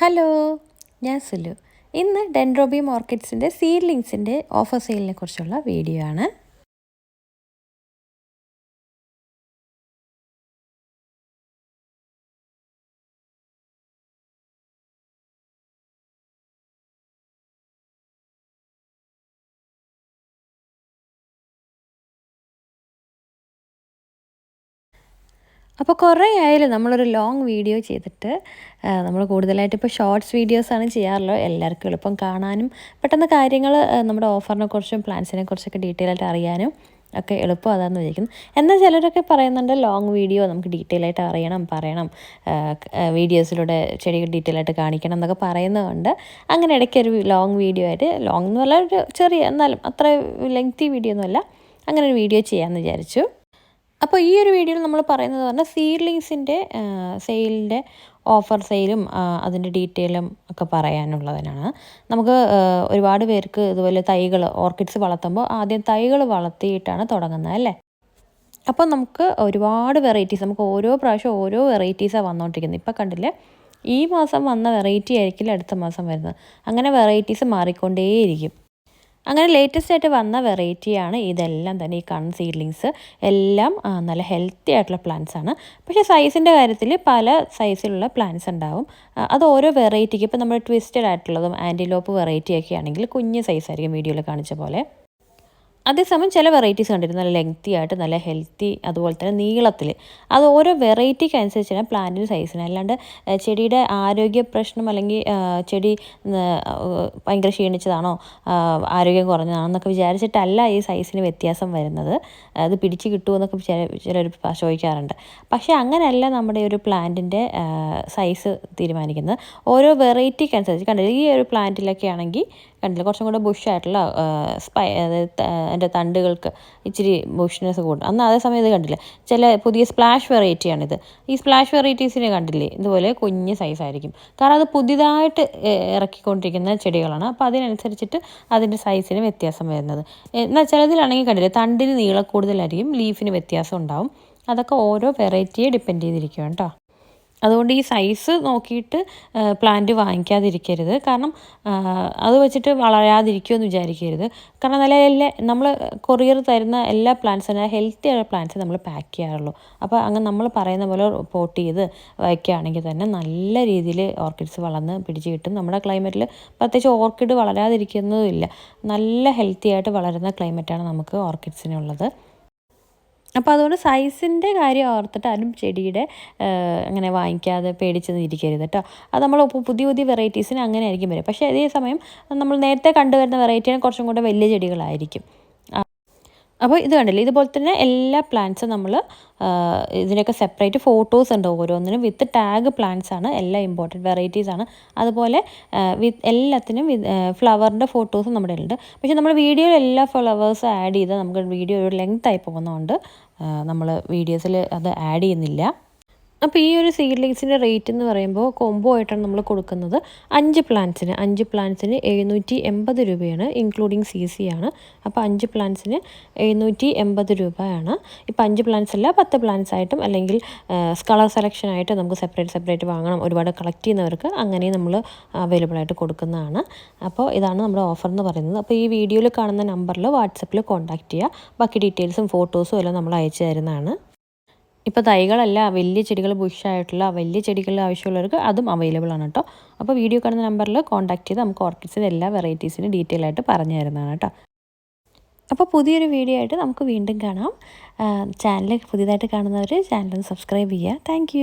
Hello ഞാൻ സുലു. ഇന്ന് ഡെൻഡ്രോബി മാർക്കറ്റ്സിന്റെ സീഡ്ലിങ്സിന്റെ offer സെയിലിനെ കുറിച്ചുള്ള വീഡിയോ ആണ്. അപ്പോൾ കുറേ ആയാലും നമ്മളൊരു ലോങ് വീഡിയോ ചെയ്തിട്ട് നമ്മൾ കൂടുതലായിട്ട് ഇപ്പോൾ ഷോർട്സ് വീഡിയോസാണ് ചെയ്യാറുള്ളത്. എല്ലാവർക്കും എളുപ്പം കാണാനും പെട്ടെന്ന് കാര്യങ്ങൾ നമ്മുടെ ഓഫറിനെ കുറിച്ചും പ്ലാൻസിനെ കുറിച്ചൊക്കെ ഡീറ്റെയിൽ ആയിട്ട് അറിയാനും ഒക്കെ എളുപ്പം അതാണെന്ന് വിചാരിക്കുന്നു. എന്നാൽ ചിലരൊക്കെ പറയുന്നുണ്ട് ലോങ് വീഡിയോ നമുക്ക് ഡീറ്റെയിൽ ആയിട്ട് അറിയണം പറയണം വീഡിയോസിലൂടെ ചെടികൾ ഡീറ്റെയിൽ ആയിട്ട് കാണിക്കണം എന്നൊക്കെ പറയുന്നതുകൊണ്ട് അങ്ങനെ ഇടയ്ക്ക് ഒരു ലോങ് വീഡിയോ ആയിട്ട് ലോങ് എന്ന് പറഞ്ഞാൽ ഒരു ചെറിയ എന്നാലും അത്ര ലെങ്തി വീഡിയോ ഒന്നുമല്ല അങ്ങനെ ഒരു വീഡിയോ ചെയ്യാമെന്ന് വിചാരിച്ചു. അപ്പോൾ ഈ ഒരു വീഡിയോയിൽ നമ്മൾ പറയുന്നത് പറഞ്ഞാൽ സീഡ്ലിങ്സിന്റെ സെയിലിന്റെ ഓഫർ സെയിലും അതിന്റെ ഡീറ്റെയിലും ഒക്കെ പറയാനുള്ളതിനാണ്. നമുക്ക് ഒരുപാട് പേർക്ക് ഇതുപോലെ തൈകൾ ഓർക്കിഡ്സ് വളർത്തുമ്പോൾ ആദ്യം തൈകൾ വളർത്തിയിട്ടാണ് തുടങ്ങുന്നത് അല്ലേ? അപ്പോൾ നമുക്ക് ഒരുപാട് വെറൈറ്റീസ് നമുക്ക് ഓരോ പ്രാവശ്യം ഓരോ വെറൈറ്റീസാണ് വന്നുകൊണ്ടിരിക്കുന്നത് ഇപ്പോൾ കണ്ടില്ലേ? ഈ മാസം വന്ന വെറൈറ്റി ആയിരിക്കില്ല അടുത്ത മാസം വരുന്നത്? അങ്ങനെ വെറൈറ്റീസ് മാറിക്കൊണ്ടേയിരിക്കും. അങ്ങനെ ലേറ്റസ്റ്റ് ആയിട്ട് വന്ന വെറൈറ്റിയാണ് ഇതെല്ലാം തന്നെ. ഈ കൺ സീഡ്ലിങ്സ് എല്ലാം നല്ല ഹെൽത്തി ആയിട്ടുള്ള പ്ലാന്റ്സ് ആണ്. പക്ഷേ സൈസിന്റെ കാര്യത്തിൽ പല സൈസിലുള്ള പ്ലാന്റ്സ് ഉണ്ടാവും. അത് ഓരോ വെറൈറ്റിക്ക് ഇപ്പോൾ നമ്മൾ ട്വിസ്റ്റഡ് ആയിട്ടുള്ളതും ആന്റിലോപ്പ് വെറൈറ്റിയൊക്കെ ആണെങ്കിൽ കുഞ്ഞ് സൈസായിരിക്കും വീഡിയോയിൽ കാണിച്ച പോലെ. അതേസമയം ചില വെറൈറ്റീസ് കണ്ടിരുന്നു നല്ല ലെങ്തി ആയിട്ട് നല്ല ഹെൽത്തി അതുപോലെ തന്നെ നീളത്തിൽ അത് ഓരോ വെറൈറ്റിക്ക് അനുസരിച്ചാണ് പ്ലാന്റിന്റെ സൈസിന് അല്ലാണ്ട് ചെടിയുടെ ആരോഗ്യ പ്രശ്നം അല്ലെങ്കിൽ ചെടി ഭയങ്കര ക്ഷീണിച്ചതാണോ ആരോഗ്യം കുറഞ്ഞതാണോ എന്നൊക്കെ വിചാരിച്ചിട്ടല്ല ഈ സൈസിന് വ്യത്യാസം വരുന്നത്. അത് പിടിച്ച് കിട്ടുമെന്നൊക്കെ ചില ചിലർ ചോദിക്കാറുണ്ട്. പക്ഷേ അങ്ങനെയല്ല നമ്മുടെ ഒരു പ്ലാന്റിന്റെ സൈസ് തീരുമാനിക്കുന്നത്. ഓരോ വെറൈറ്റിക്ക് അനുസരിച്ച് കണ്ടില്ല ഈ ഒരു പ്ലാന്റിലൊക്കെ ആണെങ്കിൽ കണ്ടില്ല കുറച്ചും കൂടെ ബുഷായിട്ടുള്ള സ്പൈ അതിന്റെ തണ്ടുകൾക്ക് ഇച്ചിരി ബുഷ്നെസ് കൂടും. അന്ന് അതേ സമയം ഇത് കണ്ടില്ല? ചില പുതിയ സ്പ്ലാഷ് വെറൈറ്റിയാണിത് ഈ സ്പ്ലാഷ് വെറൈറ്റീസിനെ കണ്ടില്ലേ? ഇതുപോലെ കുഞ്ഞ് സൈസായിരിക്കും കാരണം അത് പുതിയതായിട്ട് ഇറക്കിക്കൊണ്ടിരിക്കുന്ന ചെടികളാണ്. അപ്പോൾ അതിനനുസരിച്ചിട്ട് അതിന്റെ സൈസിന് വ്യത്യാസം വരുന്നത്. എന്നാൽ ചിലതിലാണെങ്കിൽ കണ്ടില്ലേ? തണ്ടിന് നീളം കൂടുതലായിരിക്കും ലീഫിന് വ്യത്യാസം ഉണ്ടാവും. അതൊക്കെ ഓരോ വെറൈറ്റിയെ ഡിപ്പെൻഡ് ചെയ്തിരിക്കും കേട്ടോ അതുകൊണ്ട് ഈ സൈസ് നോക്കിയിട്ട് പ്ലാന്റ് വാങ്ങിക്കാതിരിക്കരുത്. കാരണം അത് വെച്ചിട്ട് വളരാതിരിക്കുമെന്ന് വിചാരിക്കരുത്. കാരണം നല്ല എല്ലാ നമ്മൾ കൊറിയർ തരുന്ന എല്ലാ പ്ലാന്റ്സും ഹെൽത്തി ആയ പ്ലാന്റ്സ് നമ്മൾ പാക്ക് ചെയ്യാറുള്ളൂ. അപ്പോൾ അങ്ങനെ നമ്മൾ പറയുന്ന പോലെ പോട്ട് ചെയ്ത് വയ്ക്കുകയാണെങ്കിൽ തന്നെ നല്ല രീതിയിൽ ഓർക്കിഡ്സ് വളർന്ന് പിടിച്ച് കിട്ടും. നമ്മുടെ ക്ലൈമറ്റിൽ പ്രത്യേകിച്ച് ഓർക്കിഡ് വളരാതിരിക്കുന്നതുമില്ല നല്ല ഹെൽത്തി ആയിട്ട് വളരുന്ന ക്ലൈമറ്റാണ് നമുക്ക് ഓർക്കിഡ്സിനുള്ളത് അപ്പോൾ അതുകൊണ്ട് സൈസിന്റെ കാര്യം ഓർത്തിട്ട് ആരും ചെടിയുടെ അങ്ങനെ വാങ്ങിക്കാതെ പേടിച്ച് നിന്നിരിക്കരുത് കേട്ടോ. അത് നമ്മൾ പുതിയ പുതിയ വെറൈറ്റീസിന് അങ്ങനെ ആയിരിക്കും വരിക. പക്ഷേ അതേ സമയം നമ്മൾ നേരത്തെ കണ്ടുവരുന്ന വെറൈറ്റിയാണ് കുറച്ചും കൂടെ വലിയ ചെടികളായിരിക്കും. അപ്പോൾ ഇത് കണ്ടില്ലേ? ഇതുപോലെ തന്നെ എല്ലാ പ്ലാന്റ്സും നമ്മൾ ഇതിനൊക്കെ സെപ്പറേറ്റ് ഫോട്ടോസ് ഉണ്ട് ഓരോന്നിനും വിത്ത് ടാഗ് പ്ലാന്റ്സ് ആണ്. എല്ലാ ഇമ്പോർട്ടന്റ് വെറൈറ്റീസ് ആണ്. അതുപോലെ വിത്ത് എല്ലാത്തിനും ഫ്ലവറിന്റെ ഫോട്ടോസും നമ്മുടെ ഉണ്ട് പക്ഷേ നമ്മൾ വീഡിയോയിൽ എല്ലാ ഫ്ലവേഴ്സ് ആഡ് ചെയ്ത് നമുക്ക് വീഡിയോ ഒരു ലെങ്ത് ആയി പോകുന്നതുകൊണ്ട് നമ്മൾ വീഡിയോസിൽ അത് ആഡ് ചെയ്യുന്നില്ല. അപ്പോൾ ഈ ഒരു സീഡ്ലിങ്സിന്റെ റേറ്റ് എന്ന് പറയുമ്പോൾ കോംബോ ആയിട്ടാണ് നമ്മൾ കൊടുക്കുന്നത്. അഞ്ച് പ്ലാന്റ്സിന് അഞ്ച് പ്ലാന്റ്സിന് എഴുന്നൂറ്റി എൺപത് രൂപയാണ് ഇൻക്ലൂഡിങ് സി സി ആണ്. അപ്പോൾ അഞ്ച് പ്ലാന്റ്സിന് എഴുന്നൂറ്റി എൺപത് രൂപയാണ്. ഇപ്പോൾ അഞ്ച് പ്ലാന്റ്സ് അല്ല പത്ത് പ്ലാന്റ്സ് ആയിട്ടും അല്ലെങ്കിൽ കളർ സെലക്ഷൻ ആയിട്ട് നമുക്ക് സെപ്പറേറ്റ് സെപ്പറേറ്റ് വാങ്ങണം. ഒരുപാട് കളക്ട് ചെയ്യുന്നവർക്ക് അങ്ങനെ നമ്മൾ അവൈലബിൾ ആയിട്ട് കൊടുക്കുന്നതാണ്. അപ്പോൾ ഇതാണ് നമ്മുടെ ഓഫർ എന്ന് പറയുന്നത്. അപ്പോൾ ഈ വീഡിയോയിൽ കാണുന്ന നമ്പറിൽ വാട്സപ്പിൽ കോൺടാക്റ്റ് ചെയ്യുക. ബാക്കി ഡീറ്റെയിൽസും ഫോട്ടോസും എല്ലാം നമ്മൾ അയച്ചു തരുന്നതാണ്. ഇപ്പോൾ തൈകളല്ല വലിയ ചെടികൾ ബുഷായിട്ടുള്ള വലിയ ചെടികൾ ആവശ്യമുള്ളവർക്ക് അതും അവൈലബിൾ ആണ് കേട്ടോ. അപ്പോൾ വീഡിയോ കാണുന്ന നമ്പറിൽ കോൺടാക്ട് ചെയ്ത് നമുക്ക് ഓർക്കിഡ്സിന്റെ എല്ലാ വെറൈറ്റീസിനും ഡീറ്റെയിൽ ആയിട്ട് പറഞ്ഞു തരുന്നതാണ് കേട്ടോ. അപ്പോൾ പുതിയൊരു വീഡിയോ ആയിട്ട് നമുക്ക് വീണ്ടും കാണാം. ചാനൽ പുതിയതായിട്ട് കാണുന്നവർ ചാനൽ സബ്സ്ക്രൈബ് ചെയ്യുക. താങ്ക്